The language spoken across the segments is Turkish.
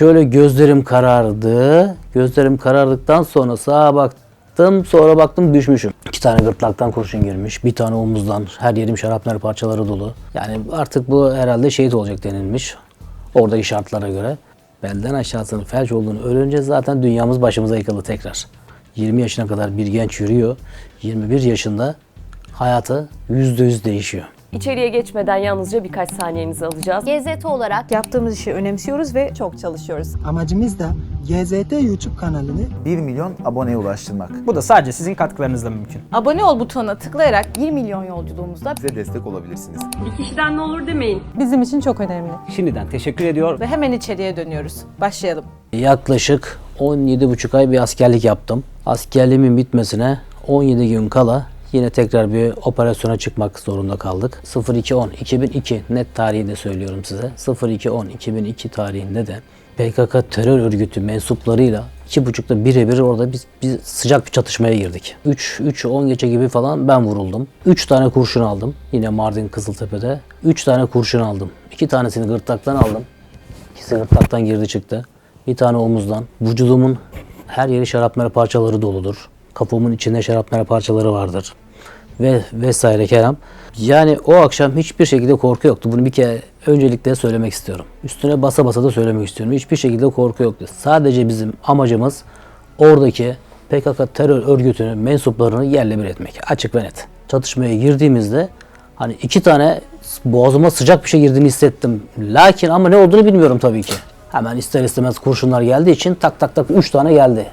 Şöyle gözlerim karardı. Gözlerim karardıktan sonra sağa baktım. Sonra baktım düşmüşüm. İki tane gırtlaktan kurşun girmiş. Bir tane omuzdan. Her yerim şarapnel parçaları dolu. Yani artık bu herhalde şehit olacak denilmiş. Oradaki şartlara göre. Belden aşağısının felç olduğunu öğrenince zaten dünyamız başımıza yıkıldı tekrar. 20 yaşına kadar bir genç yürüyor. 21 yaşında hayatı %100 değişiyor. İçeriye geçmeden yalnızca birkaç saniyenizi alacağız. GZT olarak Yaptığımız işi önemsiyoruz ve çok çalışıyoruz. Amacımız da GZT YouTube kanalını 1 milyon aboneye ulaştırmak. Bu da sadece sizin katkılarınızla mümkün. Abone ol butonuna tıklayarak 1 milyon yolculuğumuzda bize destek olabilirsiniz. Bir kişiden ne olur demeyin. bizim için çok önemli. Şimdiden teşekkür ediyor. Ve hemen içeriye dönüyoruz. Başlayalım. Yaklaşık 17,5 ay bir askerlik yaptım. Askerliğimin bitmesine 17 gün kala yine tekrar bir operasyona çıkmak zorunda kaldık. 02.10.2002 net tarihi söylüyorum size. 02.10.2002 tarihinde de PKK terör örgütü mensuplarıyla iki buçukta birebir orada biz, biz sıcak bir çatışmaya girdik. 3 3 10 gece gibi falan ben vuruldum. 3 tane kurşun aldım. Yine Mardin Kızıltepe'de. 3 tane kurşun aldım. 2 tanesini gırtlaktan aldım. İkisi gırtlaktan girdi çıktı. Bir tane omuzdan. Vücudumun her yeri şarapnel parçaları doludur. Kafamın içinde şarapnel parçaları vardır. Ve vesaire Kerem. Yani o akşam hiçbir şekilde korku yoktu. Bunu bir kere öncelikle söylemek istiyorum. Üstüne basa basa da söylemek istiyorum. Hiçbir şekilde korku yoktu. Sadece bizim amacımız oradaki PKK terör örgütünün mensuplarını yerle bir etmek. Açık ve net. Çatışmaya girdiğimizde hani iki tane boğazıma sıcak bir şey girdiğini hissettim. Lakin ama ne olduğunu bilmiyorum tabii ki. Hemen ister istemez kurşunlar geldiği için tak tak tak üç tane geldi.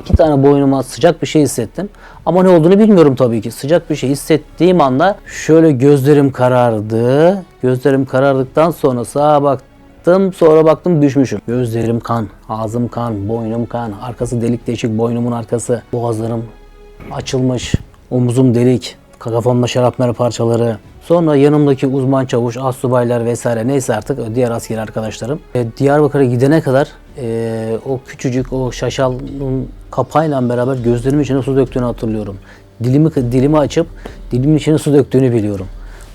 İki tane boynuma sıcak bir şey hissettim. Ama ne olduğunu bilmiyorum tabii ki. Sıcak bir şey hissettiğim anda şöyle gözlerim karardı. Gözlerim karardıktan sonra sağa baktım. Sonra baktım düşmüşüm. Gözlerim kan, ağzım kan, boynum kan, arkası delik deşik, boynumun arkası, boğazlarım açılmış, omuzum delik, kafamda şarapnel parçaları. Sonra yanımdaki uzman çavuş, astsubaylar vesaire neyse artık diğer asker arkadaşlarım. E, Diyarbakır'a gidene kadar e, o küçücük o şaşalın kapağıyla beraber gözlerimin içine su döktüğünü hatırlıyorum. Dilimi dilimi açıp dilimin içine su döktüğünü biliyorum.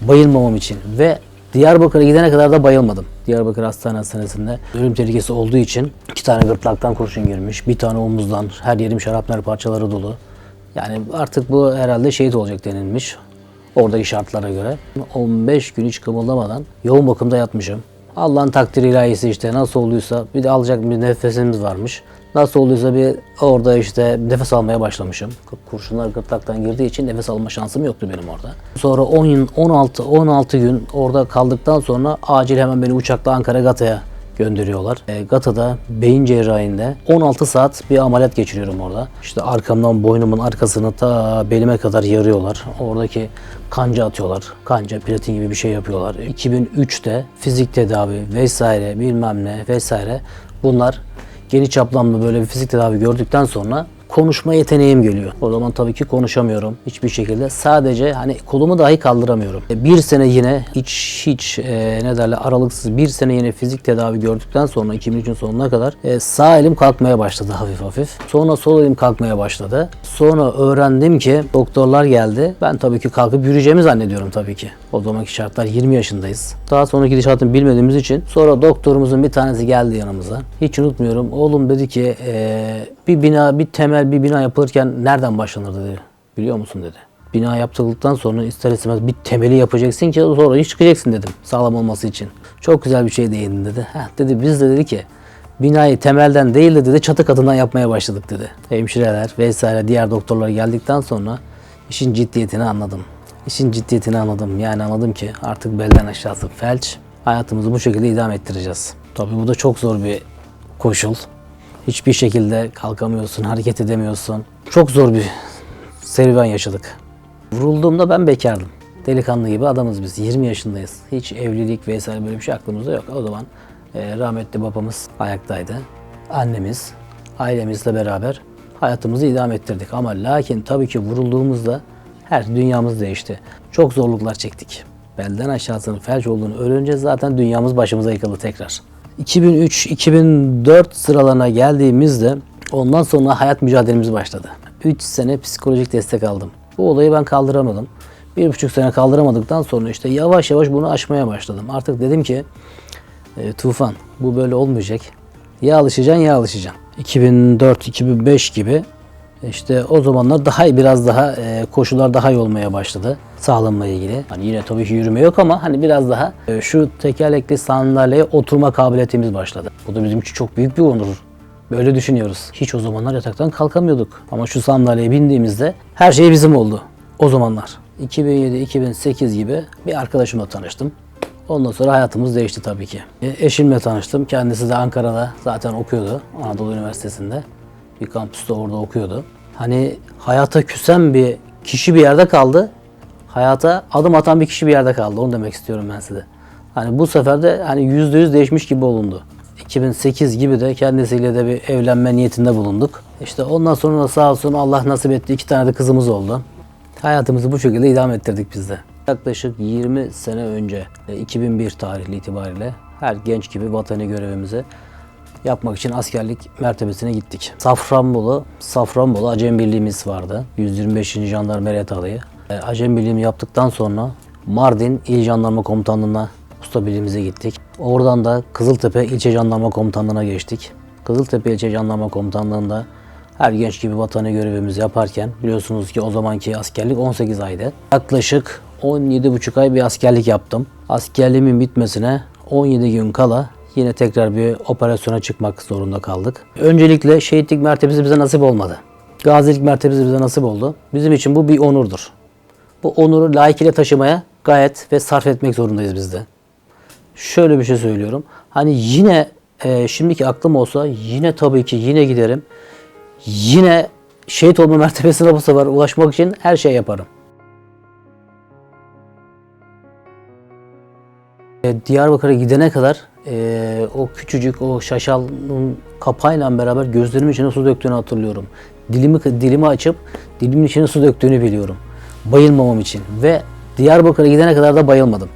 Bayılmamam için ve Diyarbakır'a gidene kadar da bayılmadım. Diyarbakır Hastane Hastanesi'nde ölüm tehlikesi olduğu için iki tane gırtlaktan kurşun girmiş, bir tane omuzdan, her yerim şarapnel parçaları dolu. Yani artık bu herhalde şehit olacak denilmiş. Oradaki şartlara göre. 15 gün hiç kımıldamadan yoğun bakımda yatmışım. Allah'ın takdiri ilahisi işte nasıl olduysa bir de alacak bir nefesimiz varmış. Nasıl olduysa bir orada işte nefes almaya başlamışım. Kurşunlar gırtlaktan girdiği için nefes alma şansım yoktu benim orada. Sonra 10 gün 16 16 gün orada kaldıktan sonra acil hemen beni uçakla Ankara Gata'ya gönderiyorlar. E, Gata'da beyin cerrahinde 16 saat bir ameliyat geçiriyorum orada. İşte arkamdan boynumun arkasını ta belime kadar yarıyorlar. Oradaki kanca atıyorlar. Kanca, platin gibi bir şey yapıyorlar. 2003'te fizik tedavi vesaire bilmem ne vesaire bunlar geniş çaplamlı böyle bir fizik tedavi gördükten sonra konuşma yeteneğim geliyor. O zaman tabii ki konuşamıyorum hiçbir şekilde. Sadece hani kolumu dahi kaldıramıyorum. E, Bir sene yine hiç hiç e, ne derler aralıksız bir sene yine fizik tedavi gördükten sonra 2003'ün sonuna kadar e, sağ elim kalkmaya başladı hafif hafif. Sonra sol elim kalkmaya başladı. Sonra öğrendim ki doktorlar geldi. Ben tabii ki kalkıp yürüyeceğimi zannediyorum tabii ki. O zamanki şartlar 20 yaşındayız. Daha sonraki gidişatını bilmediğimiz için sonra doktorumuzun bir tanesi geldi yanımıza. Hiç unutmuyorum. Oğlum dedi ki "Ee, bir bina, bir temel bir bina yapılırken nereden başlanır dedi. Biliyor musun dedi. Bina yaptırıldıktan sonra ister istemez bir temeli yapacaksın ki sonra hiç çıkacaksın dedim sağlam olması için. Çok güzel bir şey değindin dedi. Heh, dedi biz de dedi ki binayı temelden değil de dedi çatı katından yapmaya başladık dedi. Hemşireler vesaire diğer doktorlar geldikten sonra işin ciddiyetini anladım. İşin ciddiyetini anladım. Yani anladım ki artık belden aşağısı felç. Hayatımızı bu şekilde idame ettireceğiz. Tabii bu da çok zor bir koşul. Hiçbir şekilde kalkamıyorsun, hareket edemiyorsun. Çok zor bir serüven yaşadık. Vurulduğumda ben bekardım. Delikanlı gibi adamız biz. 20 yaşındayız. Hiç evlilik vesaire böyle bir şey aklımızda yok. O zaman e, rahmetli babamız ayaktaydı. Annemiz, ailemizle beraber hayatımızı idame ettirdik. Ama lakin tabii ki vurulduğumuzda her dünyamız değişti. Çok zorluklar çektik. Belden aşağısının felç olduğunu öğrenince zaten dünyamız başımıza yıkıldı tekrar. 2003-2004 sıralarına geldiğimizde ondan sonra hayat mücadelemiz başladı. 3 sene psikolojik destek aldım. Bu olayı ben kaldıramadım. Bir buçuk sene kaldıramadıktan sonra işte yavaş yavaş bunu aşmaya başladım. Artık dedim ki e, Tufan bu böyle olmayacak. Ya alışacaksın ya alışacaksın. 2004-2005 gibi işte o zamanlar daha biraz daha e, koşullar daha iyi olmaya başladı sağlamla ilgili. Hani yine tabii ki yürüme yok ama hani biraz daha e, şu tekerlekli sandalyeye oturma kabiliyetimiz başladı. Bu da bizim için çok büyük bir onur. Böyle düşünüyoruz. Hiç o zamanlar yataktan kalkamıyorduk. Ama şu sandalyeye bindiğimizde her şey bizim oldu. O zamanlar. 2007-2008 gibi bir arkadaşımla tanıştım. Ondan sonra hayatımız değişti tabii ki. E, eşimle tanıştım. Kendisi de Ankara'da zaten okuyordu. Anadolu Üniversitesi'nde. Bir kampüste orada okuyordu. Hani hayata küsen bir kişi bir yerde kaldı. Hayata adım atan bir kişi bir yerde kaldı. Onu demek istiyorum ben size. Hani bu sefer de hani yüzde yüz değişmiş gibi olundu. 2008 gibi de kendisiyle de bir evlenme niyetinde bulunduk. İşte ondan sonra da sağ olsun Allah nasip etti. iki tane de kızımız oldu. Hayatımızı bu şekilde idame ettirdik biz de. Yaklaşık 20 sene önce, e, 2001 tarihli itibariyle her genç gibi vatani görevimizi yapmak için askerlik mertebesine gittik. Safranbolu, Safranbolu Acem Birliğimiz vardı. 125. Jandarma Alayı. E, Acem Birliğimi yaptıktan sonra Mardin İl Jandarma Komutanlığı'na usta birliğimize gittik. Oradan da Kızıltepe İlçe Jandarma Komutanlığı'na geçtik. Kızıltepe İlçe Jandarma Komutanlığı'nda her genç gibi vatani görevimizi yaparken biliyorsunuz ki o zamanki askerlik 18 aydı. Yaklaşık 17,5 ay bir askerlik yaptım. Askerliğimin bitmesine 17 gün kala yine tekrar bir operasyona çıkmak zorunda kaldık. Öncelikle şehitlik mertebesi bize nasip olmadı. Gazilik mertebesi bize nasip oldu. Bizim için bu bir onurdur. Bu onuru layıkıyla taşımaya gayet ve sarf etmek zorundayız biz de. Şöyle bir şey söylüyorum. Hani yine e, şimdiki aklım olsa yine tabii ki yine giderim. Yine şehit olma mertebesine bu sefer ulaşmak için her şey yaparım. Diyarbakır'a gidene kadar e, o küçücük o şaşalın kapağıyla beraber gözlerimin içine su döktüğünü hatırlıyorum. Dilimi dilimi açıp dilimin içine su döktüğünü biliyorum. Bayılmamam için ve Diyarbakır'a gidene kadar da bayılmadım.